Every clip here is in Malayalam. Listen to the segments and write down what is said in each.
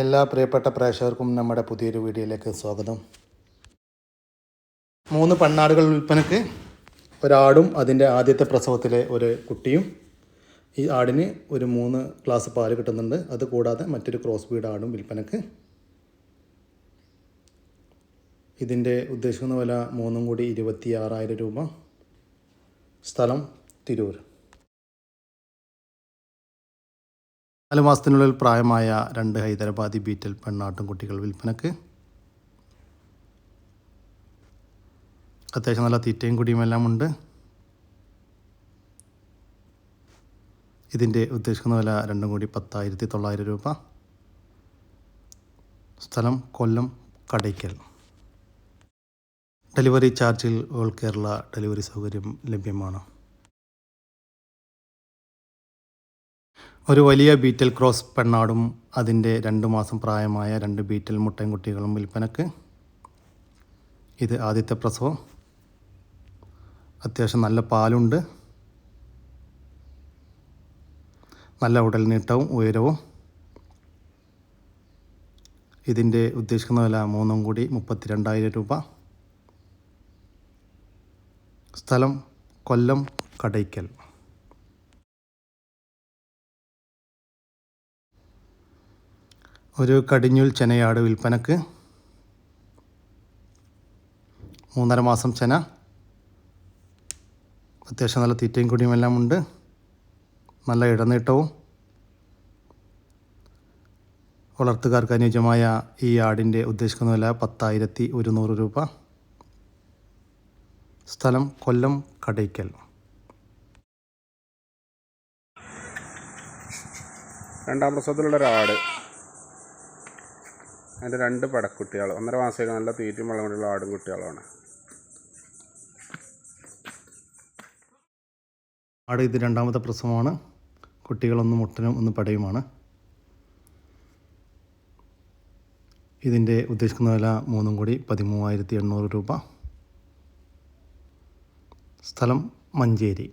എല്ലാ പ്രിയപ്പെട്ട പ്രേക്ഷകർക്കും നമ്മുടെ പുതിയൊരു വീഡിയോയിലേക്ക് സ്വാഗതം. മൂന്ന് പണ്ണാടുകൾ വിൽപ്പനക്ക് ഒരാടും അതിന്റെ ആദ്യത്തെ പ്രസവത്തിലെ ഒരു കുട്ടിയും ഈ ആടിന് ഒരു മൂന്ന് ഗ്ലാസ് പാൽ കിട്ടുന്നുണ്ട്. അതുകൂടാതെ മറ്റൊരു ക്രോസ് ബീഡ് ആടും വിൽപ്പനക്ക്. ഇതിന്റെ ഉദ്ദേശിക്കുന്ന വില മൂന്നും കൂടി ഇരുപത്തി ആറായിരം രൂപ. സ്ഥലം തിരൂർ. നാല് മാസത്തിനുള്ളിൽ പ്രായമായ രണ്ട് ഹൈദരാബാദി ബീറ്റൽ പെണ്ണാട്ടും കുട്ടികൾ വിൽപ്പനക്ക്. അത്യാവശ്യം നല്ല തീറ്റയും കുടിയും എല്ലാം ഉണ്ട്. ഇതിന്റെ ഉദ്ദേശിക്കുന്ന വില രണ്ടും കൂടി പത്തായിരത്തി തൊള്ളായിരം രൂപ. സ്ഥലം കൊല്ലം കടയ്ക്കൽ. ഡെലിവറി ചാർജിൽ ഓൾ കേരള ഡെലിവറി സൗകര്യം ലഭ്യമാണ്. ഒരു വലിയ ബീറ്റൽ ക്രോസ് പെണ്ണാടും അതിന്റെ രണ്ട് മാസം പ്രായമായ രണ്ട് ബീറ്റൽ മുട്ടൻകുട്ടികളും വിൽപ്പനക്ക്. ഇത് ആദ്യത്തെ പ്രസവം. അത്യാവശ്യം നല്ല പാലുണ്ട്. നല്ല ഉടൽ നീട്ടവും ഉയരവും. ഇതിന്റെ ഉദ്ദേശിക്കുന്ന വില മൂന്നും കൂടി മുപ്പത്തിരണ്ടായിരം രൂപ. സ്ഥലം കൊല്ലം കടയ്ക്കൽ. ഒരു കടിഞ്ഞൂൽ ചെനയാട് വിൽപ്പനക്ക്. മൂന്നര മാസം ചെന. അത്യാവശ്യം നല്ല തീറ്റയും കുടിയും എല്ലാം ഉണ്ട്. നല്ല ഇടനീട്ടവും. വളർത്തുകാർക്ക് അനുയോജ്യമായ ഈ ആടിന്റെ ഉദ്ദേശിക്കുന്ന വില പത്തായിരത്തി ഒരുന്നൂറ് രൂപ. സ്ഥലം കൊല്ലം കടയ്ക്കൽ. രണ്ടാം പ്രസവത്തിലുള്ള അതിന്റെ രണ്ട് പടക്കുട്ടികൾ ഒന്നര മാസമൊക്കെ നല്ല തീറ്റയും വെള്ളം കൊണ്ടുള്ള ആടും കുട്ടികളാണ് ആട് ഇത് രണ്ടാമത്തെ പ്രസവമാണ്. കുട്ടികളൊന്ന് മുട്ടനും ഒന്ന് പടയുമാണ്. ഇതിന്റെ ഉദ്ദേശിക്കുന്ന വില മൂന്നും കൂടി പതിമൂവായിരത്തി എണ്ണൂറ് രൂപ. സ്ഥലം മഞ്ചേരി.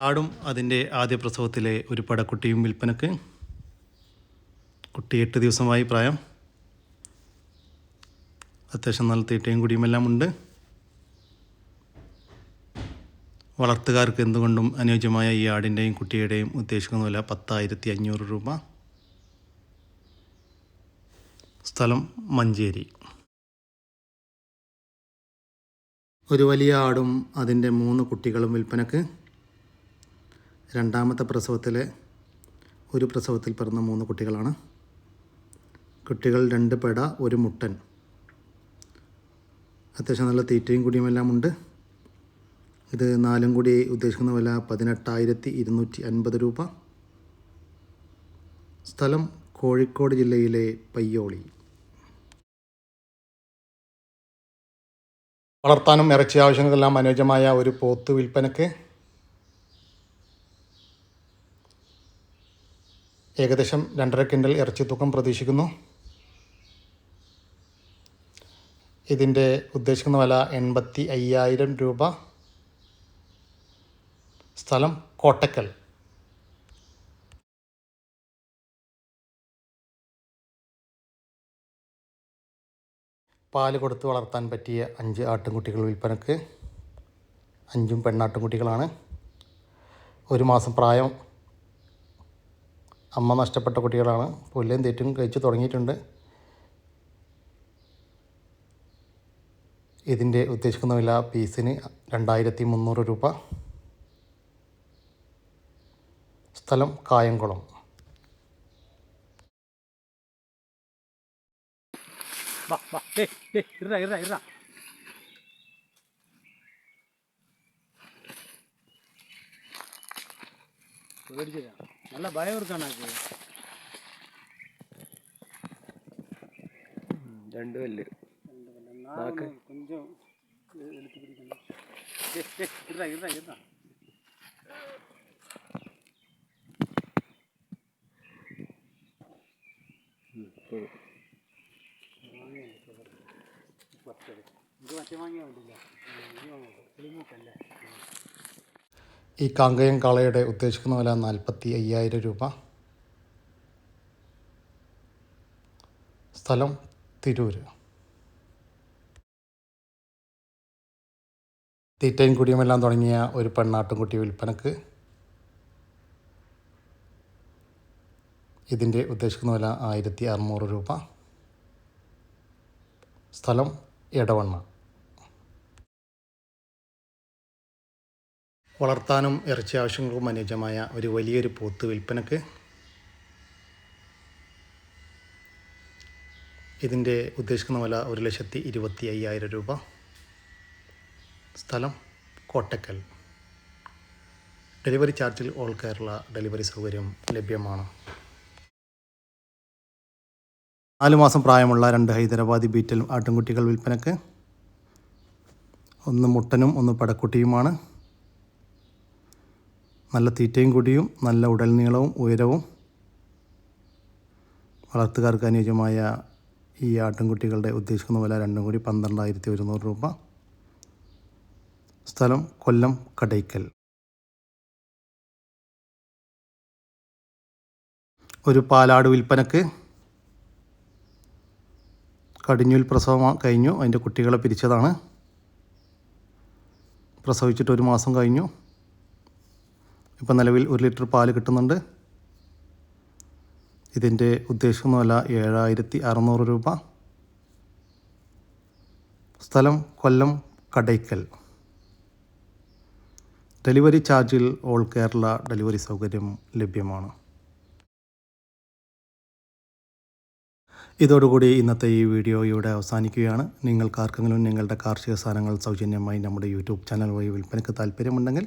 ആടും അതിന്റെ ആദ്യ പ്രസവത്തിലെ ഒരു പടക്കുട്ടിയും വിൽപ്പനക്ക് കുട്ടി എട്ട് ദിവസമായി പ്രായം. അത്യാവശ്യം നല്ല തീറ്റയും കുടിയുമെല്ലാം ഉണ്ട്. വളർത്തുകാർക്ക് എന്തുകൊണ്ടും അനുയോജ്യമായ ഈ ആടിന്റെയും കുട്ടിയുടെയും ഉദ്ദേശിക്കുന്ന പത്തായിരത്തി അഞ്ഞൂറ് രൂപ. സ്ഥലം മഞ്ചേരി. ഒരു വലിയ ആടും അതിന്റെ മൂന്ന് കുട്ടികളും വിൽപ്പനക്ക് രണ്ടാമത്തെ പ്രസവത്തിലെ ഒരു പ്രസവത്തിൽ പിറന്ന മൂന്ന് കുട്ടികളാണ്. കുട്ടികൾ രണ്ട് പെട ഒരു മുട്ടൻ. അത്യാവശ്യം നല്ല തീറ്റയും കുടിയുമെല്ലാം ഉണ്ട്. ഇത് നാലും കൂടി ഉദ്ദേശിക്കുന്ന വില പതിനെട്ടായിരത്തി ഇരുന്നൂറ്റി അൻപത് രൂപ. സ്ഥലം കോഴിക്കോട് ജില്ലയിലെ പയ്യോളി. വളർത്താനും ഇറച്ചി ആവശ്യങ്ങൾക്കെല്ലാം അനുയോജ്യമായ ഒരു പോത്ത് വിൽപ്പനക്ക് ഏകദേശം രണ്ടര ക്വിന്റൽ ഇറച്ചി തൂക്കം പ്രതീക്ഷിക്കുന്നു. ഇതിന്റെ ഉദ്ദേശിക്കുന്ന വില എൺപത്തി അയ്യായിരം രൂപ. സ്ഥലം കോട്ടക്കൽ. പാൽ കൊടുത്ത് വളർത്താൻ പറ്റിയ അഞ്ച് ആട്ടിൻകുട്ടികൾ വിൽപ്പനക്ക്. അഞ്ചും പെണ്ണാട്ടിൻകുട്ടികളാണ് ഒരു മാസം പ്രായം അമ്മ നഷ്ടപ്പെട്ട കുട്ടികളാണ്. പുല്ലും തെറ്റും കഴിച്ച് തുടങ്ങിയിട്ടുണ്ട്. ഇതിന്റെ ഉദ്ദേശിക്കുന്ന വില പീസിന് രണ്ടായിരത്തി മുന്നൂറ് രൂപ. സ്ഥലം കായംകുളം. വാ വാ. ഡേ പേടിച്ചില്ല നല്ല ഭയം എടുക്കാനാക്ക് രണ്ട് പല്ല് കൊഞ്ചം എടുത്ത് പിടിക്കണം ഡേ ഡേ ഇറ ഇറ ഇറ ഇത് മറ്റേ വാങ്ങിയാൽ വേണ്ടില്ല ഇത് വാങ്ങാം കിളിമൂക്കല്ലേ ഈ കാങ്കയം കാളയുടെ ഉദ്ദേശിക്കുന്ന വില നാൽപ്പത്തി അയ്യായിരം രൂപ. സ്ഥലം തിരൂര്. തീറ്റയും കുടിയുമെല്ലാം തുടങ്ങിയ ഒരു പെണ്ണാട്ടുംകുട്ടി വിൽപ്പനക്ക് ഇതിന്റെ ഉദ്ദേശിക്കുന്ന വില ആയിരത്തി അറുന്നൂറ് രൂപ. സ്ഥലം എടവണ്ണ. വളർത്താനും ഇറച്ചി ആവശ്യങ്ങൾക്കും അനുയോജ്യമായ ഒരു വലിയൊരു പോത്ത് വിൽപ്പനക്ക് ഇതിന്റെ ഉദ്ദേശിക്കുന്ന വില ഒരു ലക്ഷത്തി ഇരുപത്തി അയ്യായിരം രൂപ. സ്ഥലം കോട്ടക്കൽ. ഡെലിവറി ചാർജിൽ ഓൾ കേരള ഡെലിവറി സൗകര്യം ലഭ്യമാണ്. നാല് മാസം പ്രായമുള്ള രണ്ട് ഹൈദരാബാദി ബീറ്റൽ ആട്ടിൻകുട്ടികൾ വിൽപ്പനക്ക്. ഒന്ന് മുട്ടനും ഒന്ന് പടക്കുട്ടിയുമാണ്. നല്ല തീറ്റയും കൂടിയും നല്ല ഉടൽ നീളവും ഉയരവും വളർത്തുകാർക്ക് അനുയോജ്യമായ ഈ ആട്ടിൻകുട്ടികളുടെ ഉദ്ദേശിക്കുന്ന വില രണ്ടും കൂടി പന്ത്രണ്ടായിരത്തി ഒരുന്നൂറ് രൂപ. സ്ഥലം കൊല്ലം കടയ്ക്കൽ. ഒരു പാലാട് വിൽപ്പനക്ക് കടിഞ്ഞൂൽ പ്രസവം കഴിഞ്ഞു. അതിന്റെ കുട്ടികളെ പിരിച്ചതാണ്. പ്രസവിച്ചിട്ട് ഒരു മാസം കഴിഞ്ഞു. ഇപ്പം നിലവിൽ ഒരു ലിറ്റർ പാൽ കിട്ടുന്നുണ്ട്. ഇതിന്റെ ഉദ്ദേശമൊന്നുമല്ല ഏഴായിരത്തി അറുന്നൂറ് രൂപ. സ്ഥലം കൊല്ലം കടയ്ക്കൽ. ഡെലിവറി ചാർജിൽ ഓൾ കേരള ഡെലിവറി സൗകര്യം ലഭ്യമാണ്. ഇതോടുകൂടി ഇന്നത്തെ ഈ വീഡിയോ ഇവിടെ അവസാനിക്കുകയാണ്. നിങ്ങൾക്കാർക്കെങ്കിലും നിങ്ങളുടെ കാർഷിക സാധനങ്ങൾ സൗജന്യമായി നമ്മുടെ യൂട്യൂബ് ചാനൽ വഴി വിൽപ്പനയ്ക്ക് താല്പര്യമുണ്ടെങ്കിൽ